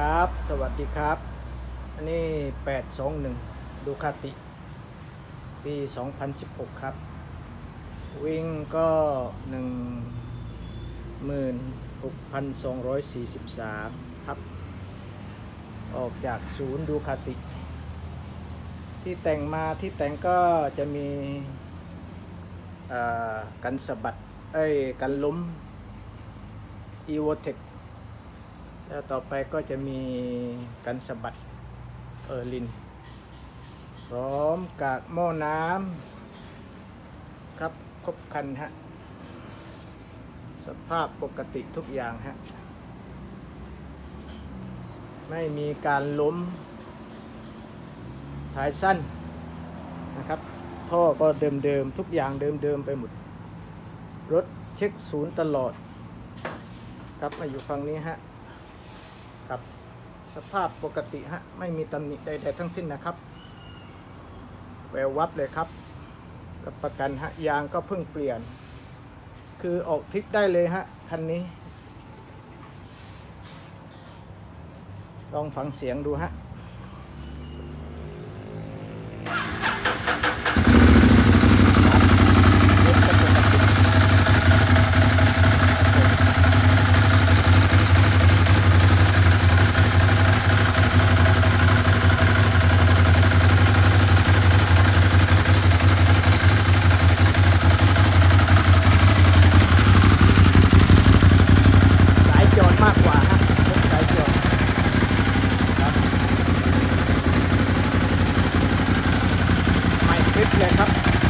ครับ สวัสดีครับ อันนี้ 821 ดูคาติ ปี 2016 ครับ วิ่งก็ 16,243 ครับ ออกจากศูนย์ดูคาติ ที่แต่งมาที่แต่งก็จะมีอ่อกันสะบัด เอ้ย กันล้ม e v o t e c แล้วต่อไปก็จะมีกันสะบัดเออร์ลิน พร้อมกากหม้อน้ำครับครบคันฮะ สภาพปกติทุกอย่างฮะ ไม่มีการล้มท้ายสั้นนะครับ ท่อก็เดิมๆ ทุกอย่างเดิมๆ ไปหมด รถเช็คศูนย์ตลอด ครับมาอยู่ฝั่งนี้ฮะ ครับ สภาพปกติฮะไม่มีตำหนิใดๆทั้งสิ้นนะครับแวววับเลยครับรับประกันฮะยางก็เพิ่งเปลี่ยน คือออกทริปได้เลยฮะคันนี้ ลองฟังเสียงดูฮะ ลิปเลครับ